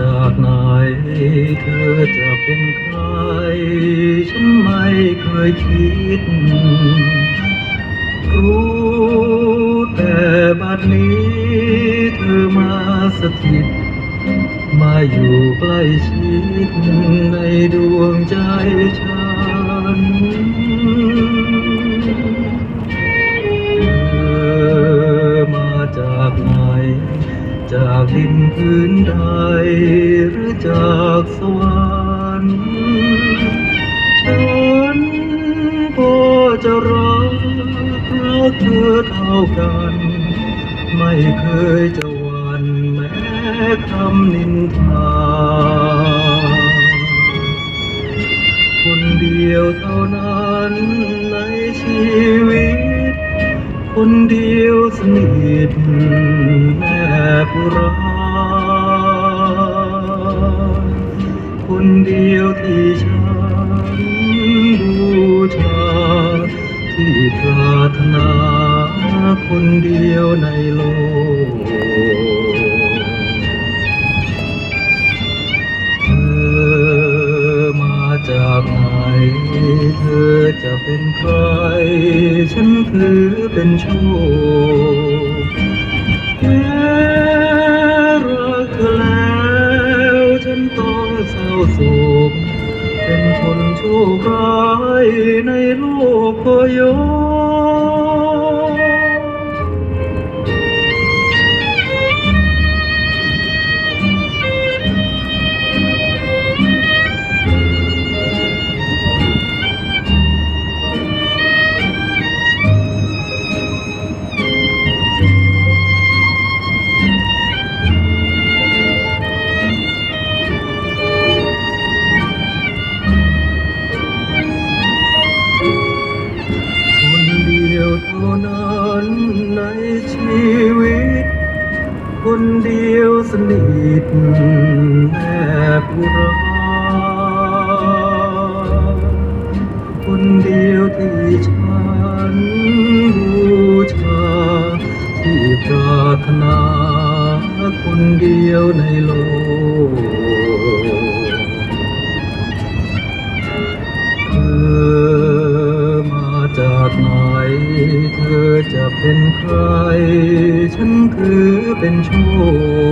จากไหน เธอจะเป็นใคร ฉันไม่เคยคิด รู้แต่บัดนี้เธอมาสถิต มาอยู่ใกล้ชิดในดวงใจฉัน จากดินพื้นใดหรือจากสวรรค์ฉันก็จะรักเพราะเธอเท่ากัน ไม่เคยจะหวั่นแม้คำนินทา คนเดียวเท่านั้นในชีวิต คนเดียวสนิทแบรักคนเดียวที่ฉันบูชา ที่ปรารถนาคนเดียวในโลกเธอมาจากไหนเธอจะเป็นใคร ฉันถือเป็นโชค ร้ายในโลกก็ย คนเดียวสนิทแอบรักคนเดียวที่ฉันบูชาที่ปรารถนาคนเดียวในโลก จากไหนเธอจะเป็นใคร ฉันคือเป็นโชค